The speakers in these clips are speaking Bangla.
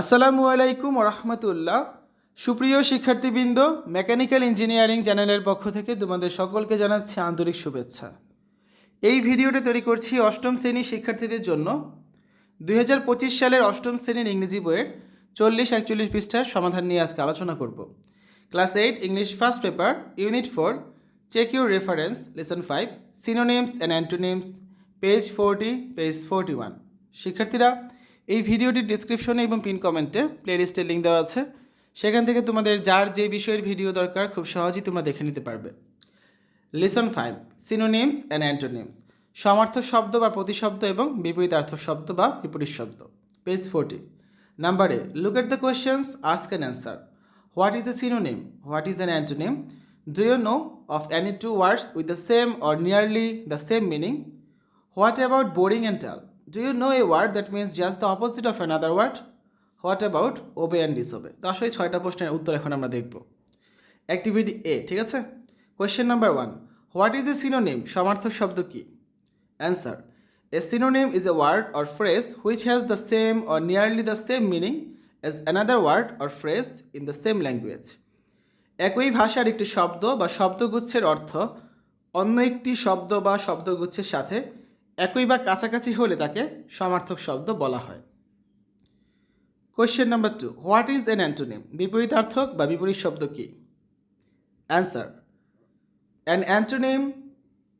আসসালামু আলাইকুম রহমতুল্লাহ সুপ্রিয় শিক্ষার্থীবৃন্দ, মেকানিক্যাল ইঞ্জিনিয়ারিং চ্যানেলের পক্ষ থেকে তোমাদের সকলকে জানাচ্ছি আন্তরিক শুভেচ্ছা। এই ভিডিওটা তৈরি করছি অষ্টম শ্রেণির শিক্ষার্থীদের জন্য। দুই হাজার পঁচিশ সালের অষ্টম শ্রেণির ইংরেজি বইয়ের চল্লিশ একচল্লিশ পৃষ্ঠার সমাধান নিয়ে আজকে আলোচনা করব। Class eight, English first paper, unit four, check your reference, lesson five, synonyms and antonyms, page forty page forty one. শিক্ষার্থীরা এই ভিডিওটির ডিসক্রিপশনে এবং পিন কমেন্টে প্লেলিস্টের লিঙ্ক দেওয়া আছে। সেখান থেকে তোমাদের যার যে বিষয়ের ভিডিও দরকার, খুব সহজেই তোমরা দেখে নিতে পারবে। Lesson five synonyms and antonyms Samarth শব্দ বা প্রতিশব্দ এবং বিপরীতার্থ শব্দ বা বিপরীত শব্দ। Page forty number A look at the questions ask and answer what is a synonym what is an antonym do you know of any two words with the same or nearly the same meaning what about boring and dull? Do you know a word that means just the opposite of another word what about obey and disobey? তো আসলে ছয়টা প্রশ্নের উত্তর এখন আমরা দেখব। অ্যাক্টিভিটি এ ঠিক আছে? Question number one what is a synonym সমার্থক শব্দ কি? Answer a synonym is a word or phrase which has the same or nearly the same meaning as another word or phrase in the same language একই ভাষার একটি শব্দ বা শব্দগুচ্ছের অর্থ অন্য একটি শব্দ বা শব্দগুচ্ছের সাথে একই বা কাছাকাছি হলে তাকে সমার্থক শব্দ বলা হয়। Question number two what is an antonym বিপরীতার্থক বা বিপরীত শব্দ কি? Answer an antonym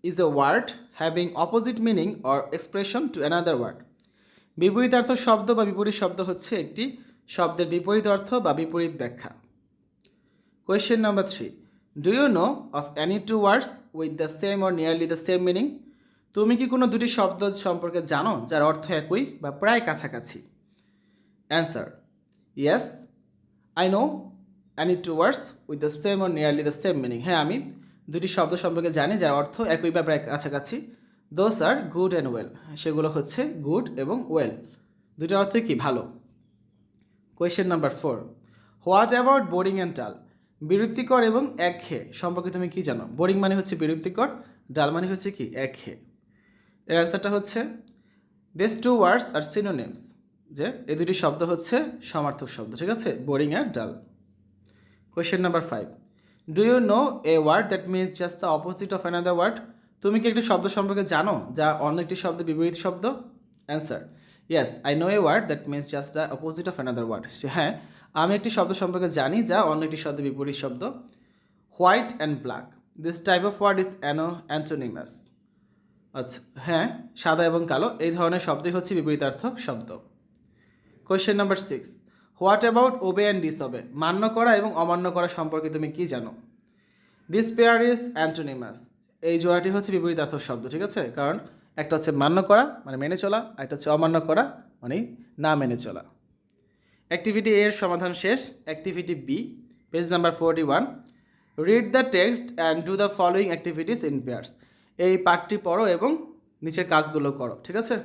is a word having opposite meaning or expression to another word বিপরীতার্থ শব্দ বা বিপরীত শব্দ হচ্ছে একটি শব্দের বিপরীত অর্থ বা বিপরীত ব্যাখ্যা। Question number three do you know of any two words with the same or nearly the same meaning তুমি কি কোনো দুটি শব্দ সম্পর্কে জানো, যার অর্থ একই বা প্রায় কাছাকাছি? Answer yes I know any two words with the same or nearly the same meaning হ্যাঁ আমি দুটি শব্দ সম্পর্কে জানি, যার অর্থ একই বা প্রায় কাছাকাছি। Those are good and well সেগুলো হচ্ছে গুড এবং ওয়েল দুটির অর্থই কি? ভালো। Question number four what about boring and dull বিরক্তিকর এবং এক একঘেয়ে সম্পর্কে তুমি কি জানো? বোরিং মানে হচ্ছে বিরক্তিকর ডাল মানে হচ্ছে কি? এক একঘেয়ে। এর অ্যান্সারটা হচ্ছে this two words are synonyms যে এই দুটি শব্দ হচ্ছে সমার্থক শব্দ, ঠিক আছে? Boring R dull question number five do you know a word that means just the opposite of another word তুমি কি একটি শব্দ সম্পর্কে জানো, যা অন্য একটি শব্দ বিপরীত শব্দ? Answer yes I know a word that means just the opposite of another word হ্যাঁ আমি একটি শব্দ সম্পর্কে জানি, যা অন্য একটি শব্দ বিপরীত শব্দ। White and black this type of word is an antonymous আচ্ছা হ্যাঁ সাদা এবং কালো, এই ধরনের শব্দই হচ্ছে বিপরীতার্থক শব্দ। Question number six what about obey and disobey মান্য করা এবং অমান্য করা সম্পর্কে তুমি কি জানো? দিস পেয়ার ইজ অ্যান্টোনিমাস এই জোড়াটি হচ্ছে বিপরীতার্থক শব্দ, ঠিক আছে? কারণ একটা হচ্ছে মান্য করা মানে মেনে চলা, একটা হচ্ছে অমান্য করা মানে না মেনে চলা। অ্যাক্টিভিটি এর সমাধান শেষ activity B page number forty one read the text and do the following activities in pairs এই পাঠটি পড়ো এবং নিচের কাজগুলো করো, ঠিক আছে?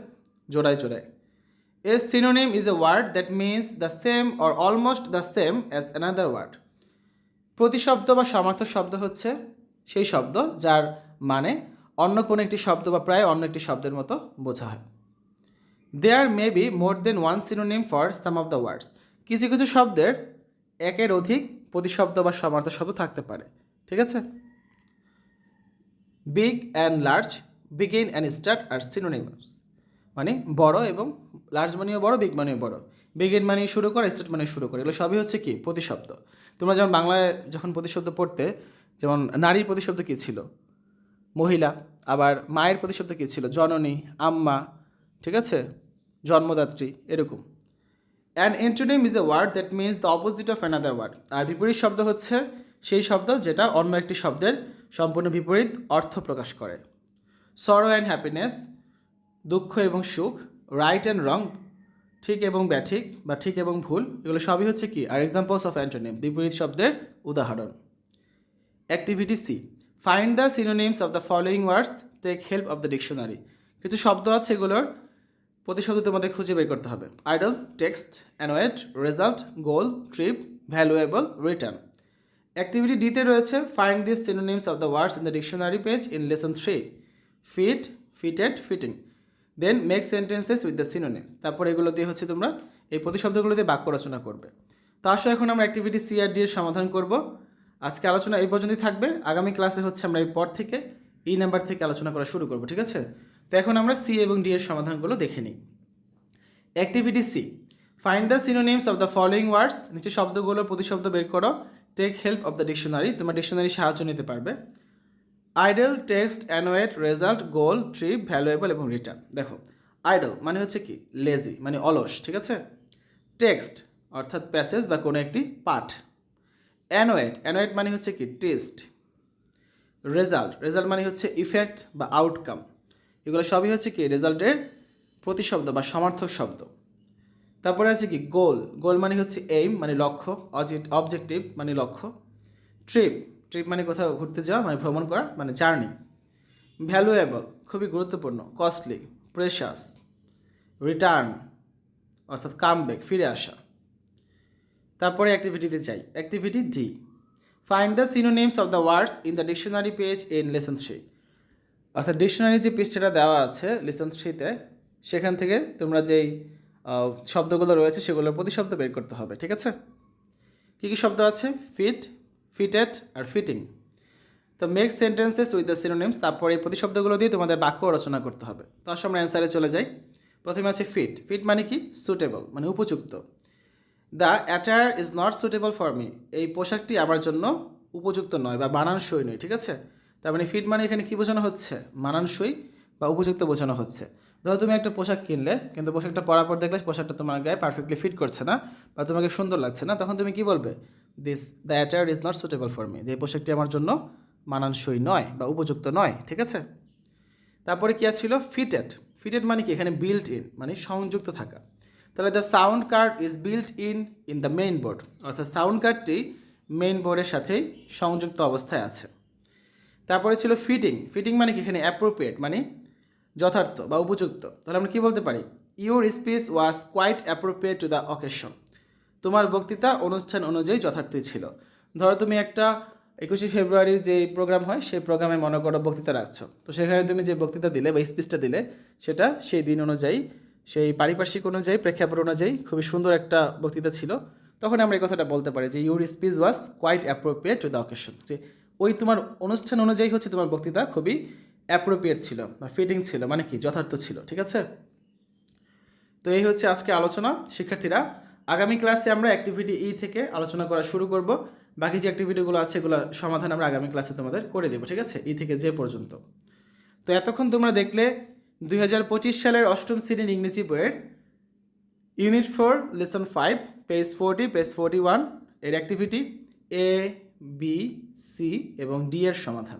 জোড়ায় জোড়ায়। A synonym is a word that means the same or almost the same as another word প্রতিশব্দ বা সমার্থক শব্দ হচ্ছে সেই শব্দ যার মানে অন্য কোনো একটি শব্দ বা প্রায় অন্য একটি শব্দের মতো বোঝা হয়। There may be more than one synonym for some of the words কিছু কিছু শব্দের একের অধিক প্রতিশব্দ বা সমার্থক শব্দ থাকতে পারে, ঠিক আছে? Big and large begin and start are synonymous. মানে বড় এবং লার্জ মানেও বড়, বিগ মানেও বড়। বিগিন মানে শুরু করে, স্টার্ট মানে শুরু করে। এগুলো সবই হচ্ছে কি? প্রতিশব্দ। তোমরা যেমন বাংলায় যখন প্রতিশব্দ পড়তে, যেমন নারীর প্রতিশব্দ কী ছিল? মহিলা। আবার মায়ের প্রতিশব্দ কী ছিল? জননী, আম্মা। ঠিক আছে? জন্মদাত্রী, এরকম। An antonym is a word that means the opposite of another word আর বিপরীত শব্দ হচ্ছে সেই শব্দ যেটা অন্য একটি শব্দের সম্পূর্ণ বিপরীত অর্থ প্রকাশ করে। সরো অ্যান্ড হ্যাপিনেস দুঃখ এবং সুখ রাইট অ্যান্ড রং ঠিক এবং ব্যাঠিক বা ঠিক এবং ভুল, এগুলো সবই হচ্ছে কি? আর এক্সাম্পলস অফ অ্যান্টোনিম বিপরীত শব্দের উদাহরণ। Activity C find the synonyms of the following words take help of the dictionary কিছু শব্দ আছে এগুলোর, প্রতিশব্দ তোমাদের খুঁজে বের করতে হবে। Idle text annoyed result goal trip valuable return activity ডিতে রয়েছে find this synonyms of the words in the dictionary page in lesson three fit fitted fitting then make sentences with the synonyms তারপর এগুলো দিয়ে হচ্ছে তোমরা এই প্রতিশব্দগুলোতে বাক্য রচনা করবে। তো আসো এখন আমরা অ্যাক্টিভিটি সি আর ডি এর সমাধান করব। আজকে আলোচনা এই পর্যন্তই থাকবে। আগামী ক্লাসে হচ্ছে আমরা এই পর থেকে এই নাম্বার থেকে আলোচনা করা শুরু করব, ঠিক আছে? তো এখন আমরা সি এবং ডি এর সমাধানগুলো দেখে নিই। Activity C find the synonyms of the following words নিচে শব্দগুলোর প্রতিশব্দ বের করো। Take help of the dictionary তোমার ডিকশনারি সাহায্য নিতে পারবে। Idle text annoyed result goal trip valuable এবং রিটার্ন দেখো আইডল মানে হচ্ছে কি? লেজি মানে অলস, ঠিক আছে? টেক্সট অর্থাৎ প্যাসেজ বা কোনো একটি পাঠ। অ্যানোয়েট অ্যানোয়েট মানে হচ্ছে কি? টেস্ট রেজাল্ট রেজাল্ট মানে হচ্ছে ইফেক্ট বা আউটকাম এগুলো সবই হচ্ছে কি? রেজাল্টের প্রতিশব্দ বা সমার্থক শব্দ। তারপরে আছে কি? গোল। গোল মানে হচ্ছে এইম মানে লক্ষ্য। অবজেক্টিভ মানে লক্ষ্য। ট্রিপ ট্রিপ মানে কোথাও ঘুরতে যাওয়া মানে ভ্রমণ করা মানে জার্নি ভ্যালুয়েবল খুবই গুরুত্বপূর্ণ। কস্টলি প্রেশাস রিটার্ন অর্থাৎ কামব্যাক ফিরে আসা। তারপরে অ্যাক্টিভিটিতে চাই activity D find the synonyms of the words in the dictionary page in lesson three অর্থাৎ ডিকশনারি যে পৃষ্ঠাটা দেওয়া আছে লেসন থ্রিতে সেখান থেকে তোমরা যেই শব্দগুলো রয়েছে, সেগুলোর প্রতিশব্দ বের করতে হবে, ঠিক আছে? কী কী শব্দ আছে? ফিট ফিটেড আর ফিটিং তো make sentences with the synonyms তারপর এই প্রতিশব্দগুলো দিয়ে তোমাদের বাক্য রচনা করতে হবে। তো আসলে আমরা অ্যান্সারে চলে যাই। প্রথমে আছে ফিট ফিট মানে কি? সুটেবল মানে উপযুক্ত। The attire is not suitable for me এই পোশাকটি আমার জন্য উপযুক্ত নয় বা মানানসই নয়, ঠিক আছে? তার মানে ফিট মানে এখানে কী বোঝানো হচ্ছে? মানানসই বা উপযুক্ত বোঝানো হচ্ছে। ধরো তুমি একটা পোশাক কিনলে, কিন্তু পোশাকটা পরার পর দেখলে পোশাকটা তোমার গায়ে পারফেক্টলি ফিট করছে না বা তোমাকে সুন্দর লাগছে না, তখন তুমি কি বলবে? This the attire is not suitable for me যে পোশাকটি আমার জন্য মানানসই নয় বা উপযুক্ত নয়, ঠিক আছে? তারপরে কি ছিল? ফিটেড ফিটেড মানে কি? এখানে বিল্ট ইন মানে সংযুক্ত থাকা। তাহলে the sound card is built in in the main board অর্থাৎ সাউন্ড কার্ডটি মেইন বোর্ডের সাথেই সংযুক্ত অবস্থায় আছে। তারপরে ছিল ফিটিং ফিটিং মানে কি? এখানে অ্যাপ্রোপ্রিয়েট মানে যথার্থ বা উপযুক্ত। তাহলে আমরা কি বলতে পারি? Your speech was quite appropriate to the occasion তোমার বক্তৃতা অনুষ্ঠান অনুযায়ী যথার্থই ছিল। ধরো তুমি একটা একুশে ফেব্রুয়ারির যে প্রোগ্রাম হয়, সেই প্রোগ্রামে মনে করো বক্তৃতা রাখছো। তো সেখানে তুমি যে বক্তৃতা দিলে বা স্পিচটা দিলে, সেটা সেই দিন অনুযায়ী, সেই পারিপার্শ্বিক অনুযায়ী, প্রেক্ষাপট অনুযায়ী খুবই সুন্দর একটা বক্তৃতা ছিল। তখন আমরা এই কথাটা বলতে পারি যে your speech was quite appropriate to the occasion যে ওই তোমার অনুষ্ঠান অনুযায়ী হচ্ছে তোমার বক্তৃতা খুবই অ্যাপ্রোপ্রিয়েট ছিল বা ফিটিং ছিল মানে কি, যথার্থ ছিল, ঠিক আছে? তো এই হচ্ছে আজকে আলোচনা, শিক্ষার্থীরা। আগামী ক্লাসে আমরা অ্যাক্টিভিটি ই থেকে আলোচনা করা শুরু করব। বাকি যে অ্যাক্টিভিটিগুলো আছে এগুলো সমাধান আমরা আগামী ক্লাসে তোমাদের করে দেবো, ঠিক আছে? ই থেকে যে পর্যন্ত। তো এতক্ষণ তোমরা দেখলে দুই হাজার পঁচিশ সালের অষ্টম শ্রেণির ইংরেজি বইয়ের unit four lesson five page forty page forty ওয়ানের অ্যাক্টিভিটি এ বি সি এবং ডি এর সমাধান।